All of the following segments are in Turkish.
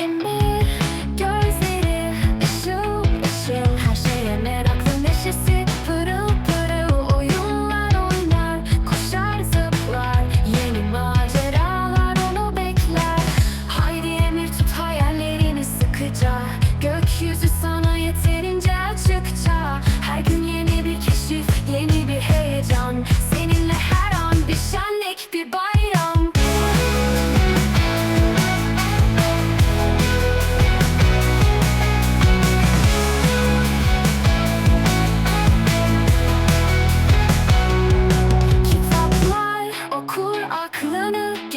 emir Gözleri ışıl ışıl Her şeye meraklı neşesi Pırıl Koşar zıplar Yeni maceralar onu bekler. Haydi emir tut hayallerini sıkıca Gökyüzü clown up.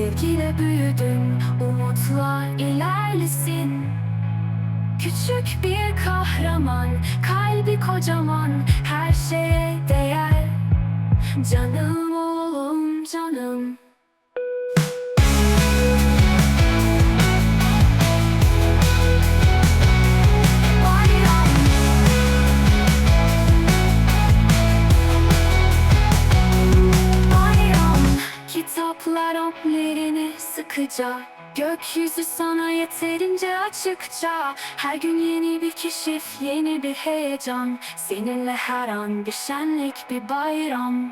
Sevgiyle büyüdün, umutla ilerlesin. Küçük bir kahraman, kalbi kocaman Her şeye değer. Canım oğlum canım sıkıca Gökyüzü sana yeterince açıkça. Her gün yeni bir keşif, yeni bir heyecan. Seninle her an bir şenlik, bir bayram